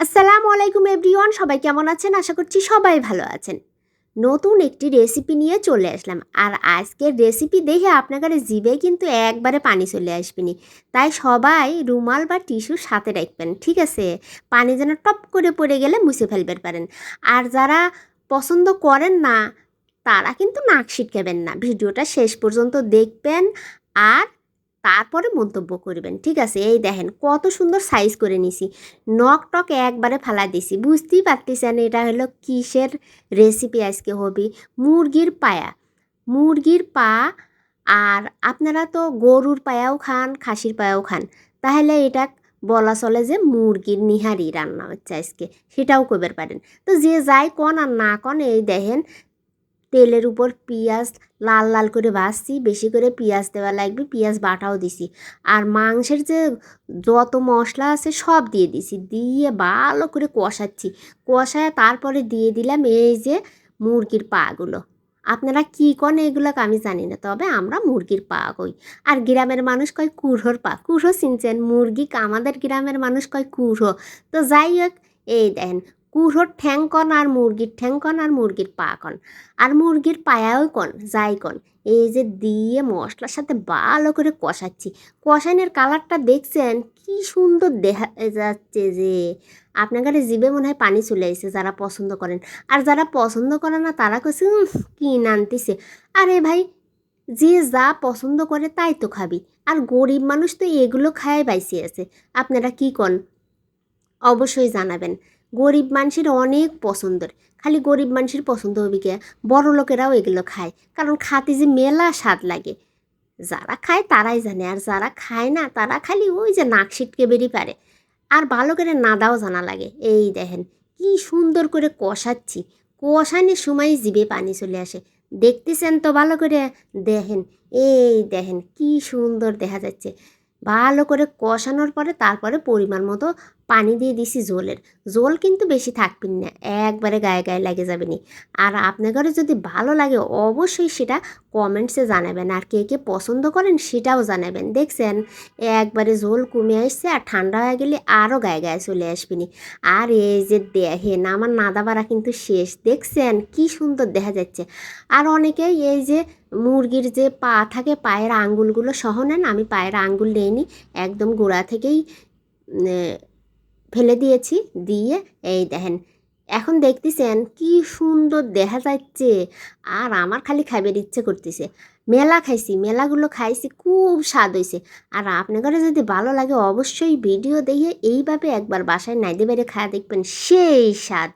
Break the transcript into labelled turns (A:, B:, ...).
A: আসসালামু আলাইকুম এভরিওয়ান, সবাই কেমন আছেন? আশা করছি সবাই ভালো আছেন। নতুন একটি রেসিপি নিয়ে চলে আসলাম। আর আজকের রেসিপি দেখে আপনাদের জিভে কিন্তু একবারে পানি চলে আসবেনি। তাই সবাই রুমাল বা টিস্যু সাথে রাখবেন, ঠিক আছে? পানি যেন টপ করে পড়ে গেলে মুছে ফেলবেন পারেন। আর যারা পছন্দ করেন না, তারা কিন্তু নাক ছিটকাবেন না। ভিডিওটা শেষ পর্যন্ত দেখবেন। আর তারপরে মন্তব্য করবেন, ঠিক আছে? এই দেখেন, কত সুন্দর সাইজ করে নিছি। নখ টক একবারে ফালা দিছি। বুঝতেই পারতেছেন এটা হলো কিসের রেসিপি আজকে হবে মুরগির পায়া। মুরগির পা আর আপনারা তো গরুর পায়াও খান, খাসির পায়াও খান। তাহলে এটা বলা চলে যে মুরগির নিহারি রান্না হচ্ছে আজকে। সেটাও করতে পারেন। তো যে যাই কন আর না কন, এই দেখেন তেলের উপর পেঁয়াজ লাল লাল করে ভাজছি, বেশি করে পেঁয়াজ দেওয়া লাগবে, পেঁয়াজ বাটাও দিছি। আর মাংসের যে যত মশলা আছে সব দিয়ে দিছি, দিয়ে ভালো করে কষাচ্ছি। কষায় তারপরে দিয়ে দিলাম এই যে মুরগির পাগুলো। আপনারা কী কন এগুলোকে আমি জানি না, তবে আমরা মুরগির পা কই। আর গ্রামের মানুষ কয় কুড়োর পা কুড়ো চিনছেন? মুরগি আমাদের গ্রামের মানুষ কয় কুড়ো তো যাই হোক, এই দেখেন কুড়োর ঠ্যাং কন আর মুরগির ঠ্যাং কন আর মুরগির পা কন আর মুরগির পায়াও কন? যাই কন। এই যে দিয়ে মশলার সাথে ভালো করে কষাচ্ছি। কষানোর কালারটা দেখছেন? কি সুন্দর দেখা যাচ্ছে যে। আপনাদের জিভে মনে হয় পানি চলে এসেছে যারা পছন্দ করেন। আর যারা পছন্দ করে না, তারা কেছে কি নানতেছে। আরে ভাই, যে যা পছন্দ করে তাই তো খাবি। আর গরিব মানুষ তো এগুলো খায় বাইসে আছে। আপনারা কি কন? অবশ্যই জানাবেন। গরিব মানুষের অনেক পছন্দের। খালি গরিব মানুষের পছন্দ হবে কে? বড় লোকেরাও এগুলো খায়। কারণ খাতে যে মেলা স্বাদ লাগে। যারা খায় তারাই জানে। আর যারা খায় না, তারা খালি ওই যে নাক ছিটকে বেরিয়ে পারে। আর ভালো করে নাদাও জানা লাগে। এই দেখেন, কি সুন্দর করে কষাচ্ছি। কষানোর সময় জিভে পানি চলে আসে। দেখতেছেন তো ভালো করে দেখেন, এই দেখেন, কি সুন্দর দেখা যাচ্ছে। ভালো করে কষানোর পরে তারপরে পরিমাণ মতো পানি দিয়ে দিছি জোলের জোল কিন্তু বেশি থাকবেন না, একবারে গায়ে গায়ে লেগে যাবে নি আর আপনাদের যদি ভালো লাগে অবশ্যই সেটা কমেন্টসে জানাবেন, আর কে কে পছন্দ করেন সেটাও জানাবেন। দেখছেন, একবারে ঝোল কমে আসছে আর ঠান্ডা হয়ে গেলে আরও গায়ে গায়ে চলে আসবেনি আর এই যে দেখেন, আমার নাদাবাড়া কিন্তু শেষ। দেখছেন, কি সুন্দর দেখা যাচ্ছে। আর অনেকেই এই যে মুরগির যে পা থাকে, পায়ের আঙ্গুলগুলো সহ নেন, আমি পায়ের আঙ্গুল নিইনি একদম গোড়া থেকেই ফেলে দিয়েছি। দিয়ে এই দেখেন, এখন দেখতেছেন কি সুন্দর দেখা যাচ্ছে। আর আমার খালি খাইবার ইচ্ছে করতেছে। মেলা খাইছি, মেলাগুলো খাইছি, খুব স্বাদ হয়েছে আর আপনাদের যদি ভালো লাগে অবশ্যই ভিডিও দেখে এইভাবে একবার বাসায় নাইদে বেড়ে খাওয়া দেখবেন সেই স্বাদ।